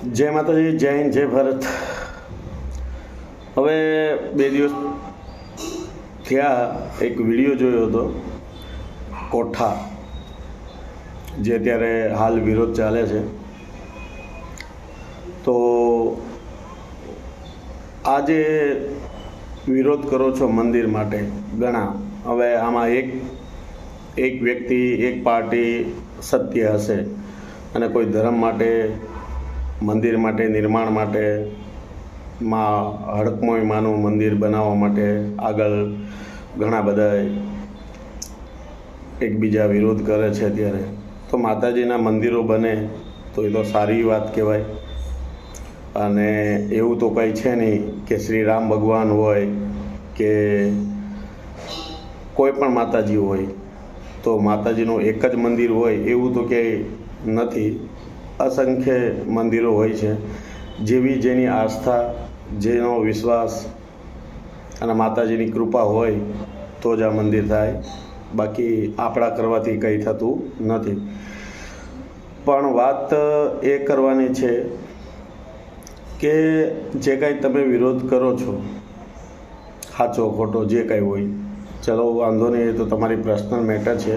જય માતાજી હિન્દ, જય ભારત. હવે બે દિવસ થયા, એક વીડિયો જોયો હતો, કોઠા, જે અત્યારે હાલ વિરોધ ચાલે છે. તો આ જે વિરોધ કરો છો મંદિર માટે ઘણા. હવે આમાં એક એક વ્યક્તિ, એક પાર્ટી સત્ય હશે અને કોઈ ધર્મ માટે મંદિર માટે, નિર્માણ માટે, માં હડકમોય માનું મંદિર બનાવવા માટે આગળ ઘણા બધા એકબીજા વિરોધ કરે છે ત્યારે તો માતાજીના મંદિરો બને તો એ તો સારી વાત કહેવાય. અને એવું તો કંઈ છે નહીં કે શ્રી રામ ભગવાન હોય કે કોઈ પણ માતાજી હોય. તો માતાજીનું એક જ મંદિર હોય એવું તો ક્યાંય નથી. અસંખ્ય મંદિરો હોય છે, જેવી જેની આસ્થા, જેનો વિશ્વાસ અને માતાજીની કૃપા હોય, તો જ આ મંદિર થાય. બાકી આપણા કરવાથી કંઈ થતું નથી. પણ વાત એ કરવાની છે કે જે કાંઈ તમે વિરોધ કરો છો સાચો ખોટો જે કાંઈ હોય, ચલો વાંધો નહીં, એ તો તમારી પર્સનલ મેટર છે,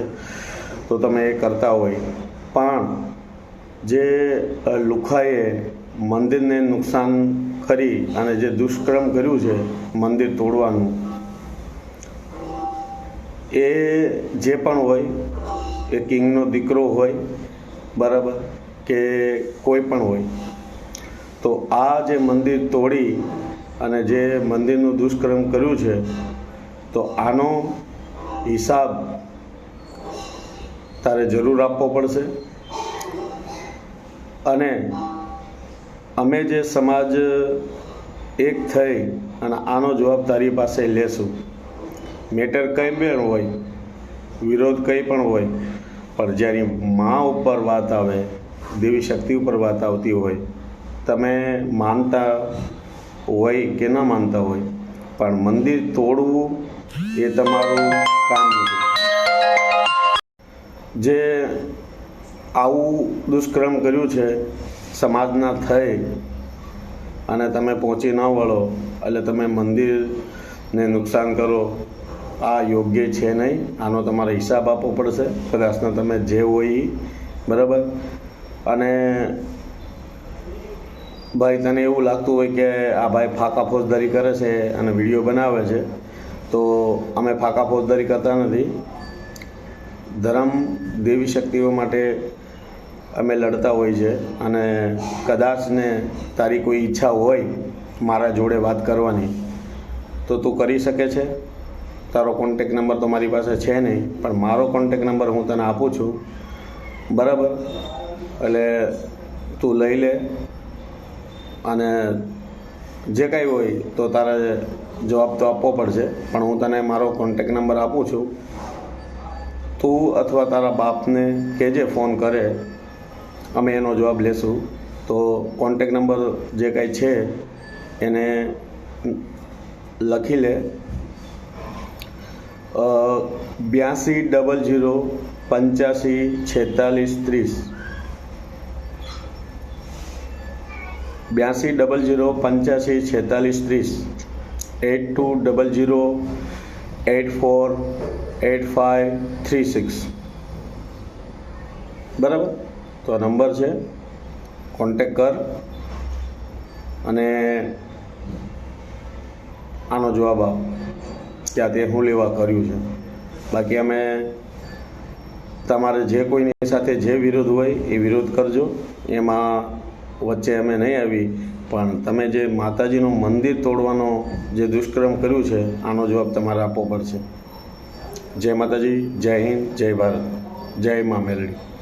તો તમે એ કરતા હોય. પણ જે લુખાએ મંદિરને નુકસાન કરી અને જે દુષ્કર્મ કર્યું છે મંદિર તોડવાનું, એ જે પણ હોય, એ કિંગનો દીકરો હોય, બરાબર, કે કોઈ પણ હોય, તો આ જે મંદિર તોડી અને જે મંદિરનું દુષ્કર્મ કર્યું છે, તો આનો હિસાબ તારે જરૂર આપવો પડશે. અને અમે જે સમાજ એક થઈ અને આનો જવાબ તારી પાસે લેશું. મેટર કંઈ પણ હોય, વિરોધ કંઈ પણ હોય, પણ જ્યારે મા ઉપર વાત આવે, દેવી શક્તિ ઉપર વાત આવતી હોય, તમે માનતા હોય કે ન માનતા હોય, પણ મંદિર તોડવું એ તમારું કામ નથી. જે આવું દુષ્કર્મ કર્યું છે, સમાજના થઈ અને તમે પહોંચી ન વળો, એટલે તમે મંદિરને નુકસાન કરો, આ યોગ્ય છે નહીં. આનો તમારે હિસાબ આપવો પડશે. કદાચને તમે જે હોય બરાબર? અને ભાઈ, તને એવું લાગતું હોય કે આ ભાઈ ફાકા ફોજદારી કરે છે અને વીડિયો બનાવે છે, તો અમે ફાકા ફોજદારી કરતા નથી. ધર્મ દેવી શક્તિઓ માટે અમે લડતા હોય છે અને કદાચ ને તારી કોઈ ઈચ્છા હોય મારા જોડે વાત કરવાની, તો તું કરી શકે છે. તારો કોન્ટેક નંબર તો મારી પાસે છે નહીં, પણ મારો કોન્ટેક નંબર હું તને આપું છું. બરાબર? એટલે તું લઈ લે. અને જે કાંઈ હોય તો તારે જવાબ તો આપવો પડશે, પણ હું તને મારો કોન્ટેક નંબર આપું છું. તું અથવા તારા બાપને કહેજે ફોન કરે અમે એનો જવાબ લેશું. તો કોન્ટેક નંબર જે કાંઈ છે, એને લખી લે. બ્યાસી ડબલ જીરો પંચ્યાસી છેતાલીસ ત્રીસ. બ્યાસી ડબલ જીરો પંચ્યાસી છેતાલીસ ત્રીસ. Eight two double zero eight four eight five three six. બરાબર? તો આ નંબર છે. કોન્ટેક કર. અને આનો જવાબ આપ. કે આ તે હું લેવા કર્યું છે. બાકી અમે તમારે જે કોઈની સાથે જે વિરોધ હોય એ વિરોધ કરજો. એમાં વચ્ચે અમે નહીં આવી. પણ તમે જે માતાજીનું મંદિર તોડવાનો જે દુષ્કર્મ કર્યું છે, આનો જવાબ તમારે આપવો પડશે. જય માતાજી, જય હિન્દ, જય ભારત. જય મા મેલડી.